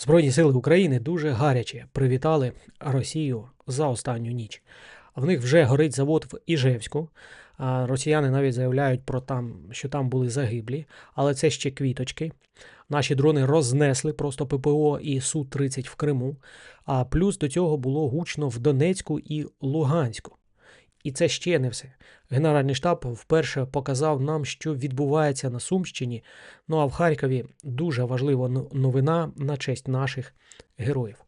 Збройні сили України дуже гаряче привітали Росію за останню ніч. В них вже горить завод в Іжевську. Росіяни навіть заявляють про там, що там були загиблі, але це ще квіточки. Наші дрони рознесли просто ППО і Су-30 в Криму. А плюс до цього було гучно в Донецьку і Луганську. І це ще не все. Генеральний штаб вперше показав нам, що відбувається на Сумщині. Ну а в Харкові дуже важлива новина на честь наших героїв.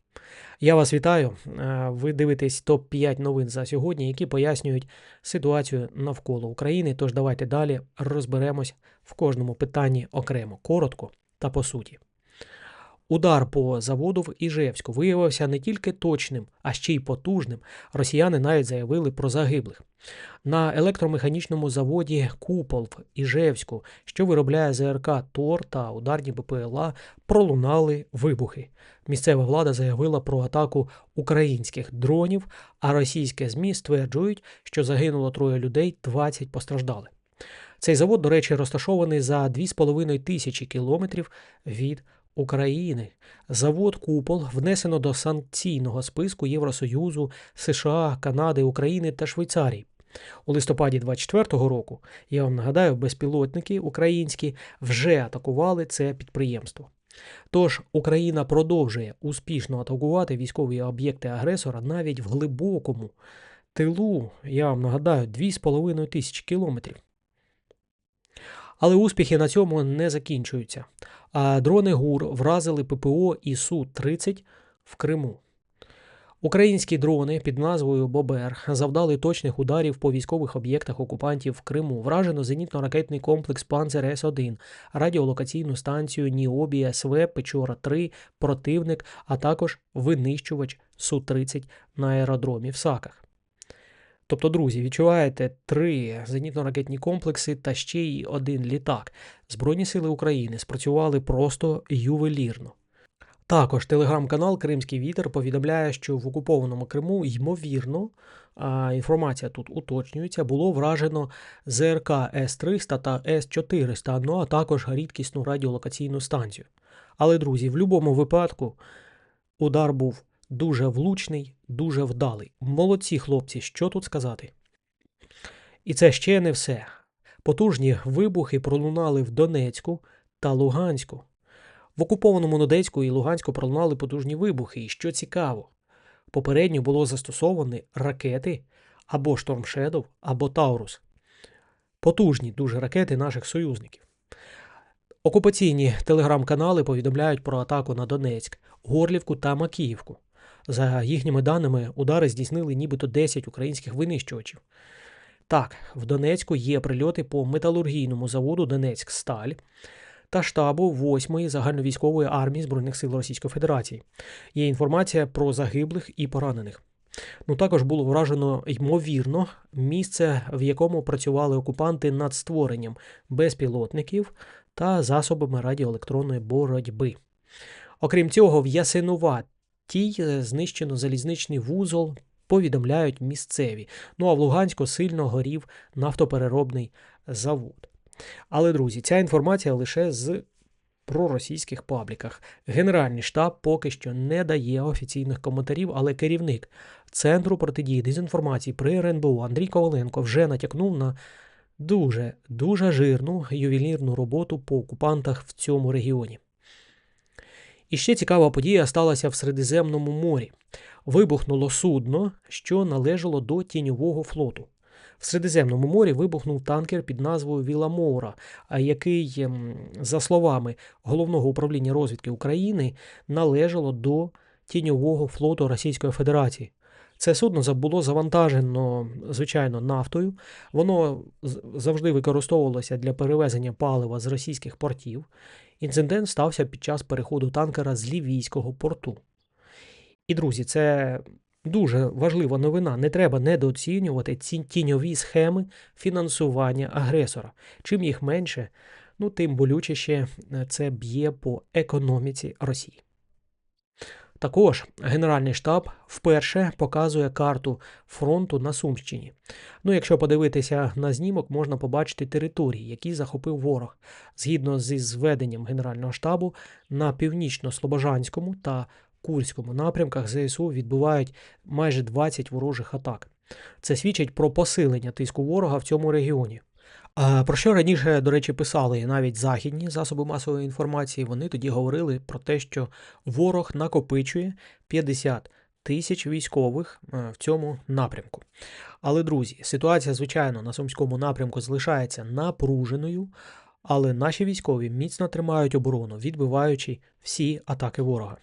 Я вас вітаю. Е, Ви дивитесь топ-5 новин за сьогодні, які пояснюють ситуацію навколо України. Тож давайте далі розберемось в кожному питанні окремо, коротко та по суті. Удар по заводу в Іжевську виявився не тільки точним, а ще й потужним. Росіяни навіть заявили про загиблих. На електромеханічному заводі Купол в Іжевську, що виробляє ЗРК ТОР та ударні БПЛА, пролунали вибухи. Місцева влада заявила про атаку українських дронів, а російські ЗМІ стверджують, що загинуло троє людей, 20 постраждали. Цей завод, до речі, розташований за 2,5 тисячі кілометрів від України. Завод Купол внесено до санкційного списку Євросоюзу, США, Канади, України та Швейцарії. У листопаді 24-го року, я вам нагадаю, безпілотники українські вже атакували це підприємство. Тож Україна продовжує успішно атакувати військові об'єкти агресора навіть в глибокому тилу, я вам нагадаю, 2,5 тисячі кілометрів. Але успіхи на цьому не закінчуються. А дрони ГУР вразили ППО і Су-30 в Криму. Українські дрони під назвою Бобер завдали точних ударів по військових об'єктах окупантів в Криму. Вражено зенітно-ракетний комплекс Панцер С-1, радіолокаційну станцію Ніобі СВ Печора 3, противник, а також винищувач Су-30 на аеродромі в Саках. Тобто, друзі, відчуваєте три зенітно-ракетні комплекси та ще й один літак. Збройні сили України спрацювали просто ювелірно. Також телеграм-канал Кримський Вітер повідомляє, що в окупованому Криму, ймовірно, а інформація тут уточнюється, було вражено ЗРК С-300 та С-400, ну а також рідкісну радіолокаційну станцію. Але, друзі, в будь-якому випадку удар був дуже влучний, дуже вдалий. Молодці хлопці, що тут сказати? І це ще не все. Потужні вибухи пролунали в Донецьку та Луганську. В окупованому Донецьку і Луганську пролунали потужні вибухи, і що цікаво, попередньо було застосовані ракети або Шторм Shadow, або Таурус. Потужні дуже ракети наших союзників. Окупаційні телеграм-канали повідомляють про атаку на Донецьк, Горлівку та Макіївку. За їхніми даними, удари здійснили нібито 10 українських винищувачів. Так, в Донецьку є прильоти по металургійному заводу Донецьк Сталь та штабу 8-ї загальновійськової армії Збройних сил Російської Федерації. Є інформація про загиблих і поранених. Ну також було вражено ймовірно місце, в якому працювали окупанти над створенням безпілотників та засобами радіоелектронної боротьби. Окрім цього, в Ясинуватій е, знищено залізничний вузол. Повідомляють місцеві. Ну а в Луганську сильно горів нафтопереробний завод. Але, друзі, ця інформація лише з проросійських пабліках. Генеральний штаб поки що не дає офіційних коментарів, але керівник Центру протидії дезінформації при РНБО Андрій Коваленко вже натякнув на дуже дуже жирну ювелірну роботу по окупантах в цьому регіоні. І ще цікава подія сталася в Середземному морі. Вибухнуло судно, що належало до тіньового флоту. В Середземному морі вибухнув танкер під назвою Віла Моура, який, ем, за словами головного управління розвідки України, належало до тіньового флоту Російської Федерації. Це судно було завантажено, звичайно, нафтою. Воно завжди використовувалося для перевезення палива з російських портів. Інцидент стався під час переходу танкера з лівійського порту. І, друзі, це дуже важлива новина. Не треба недооцінювати ці тіньові схеми фінансування агресора. Чим їх менше, ну тим болючіше е, це б'є по економіці Росії. Також Генеральний штаб вперше показує карту фронту на Сумщині. Ну, якщо подивитися на знімок, можна побачити території, які захопив ворог. Згідно зі зведенням Генерального штабу, на північно-слобожанському та Курському напрямках ЗСУ відбувають майже 20 ворожих атак. Це свідчить про посилення тиску ворога в цьому регіоні. Про що раніше, до речі, писали навіть західні засоби масової інформації, вони тоді говорили про те, що ворог накопичує 50 тисяч військових е, в цьому напрямку. Але, друзі, ситуація, звичайно, на Сумському напрямку залишається напруженою, але наші військові міцно тримають оборону, відбиваючи всі атаки ворога.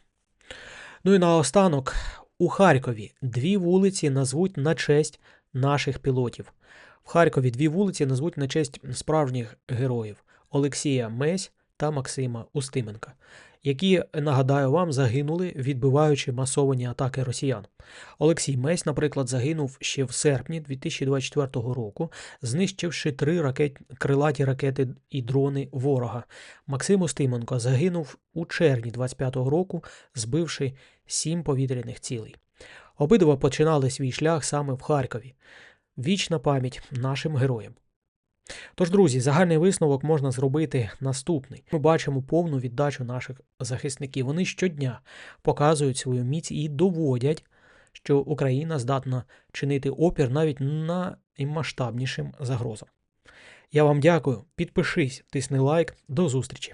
Ну і наостанок, у Харкові дві вулиці назвуть на честь наших пілотів. Харкові дві вулиці назвуть на честь справжніх героїв Олексія Месь та Максима Устименка, які, нагадаю вам, загинули, відбиваючи масовані атаки росіян. Олексій Месь, наприклад, загинув ще в серпні 2024 року, знищивши три ракет... крилаті ракети і дрони ворога. Максим Устименко загинув у червні 2025 року, збивши сім повітряних цілей. Обидва починали свій шлях саме в Харкові. Вічна пам'ять нашим героям. Тож, друзі, загальний висновок можна зробити наступний. Ми бачимо повну віддачу наших захисників. Вони щодня показують свою міць і доводять, що Україна здатна чинити опір навіть наймасштабнішим загрозам. Я вам дякую. Підпишись, тисни лайк. До зустрічі!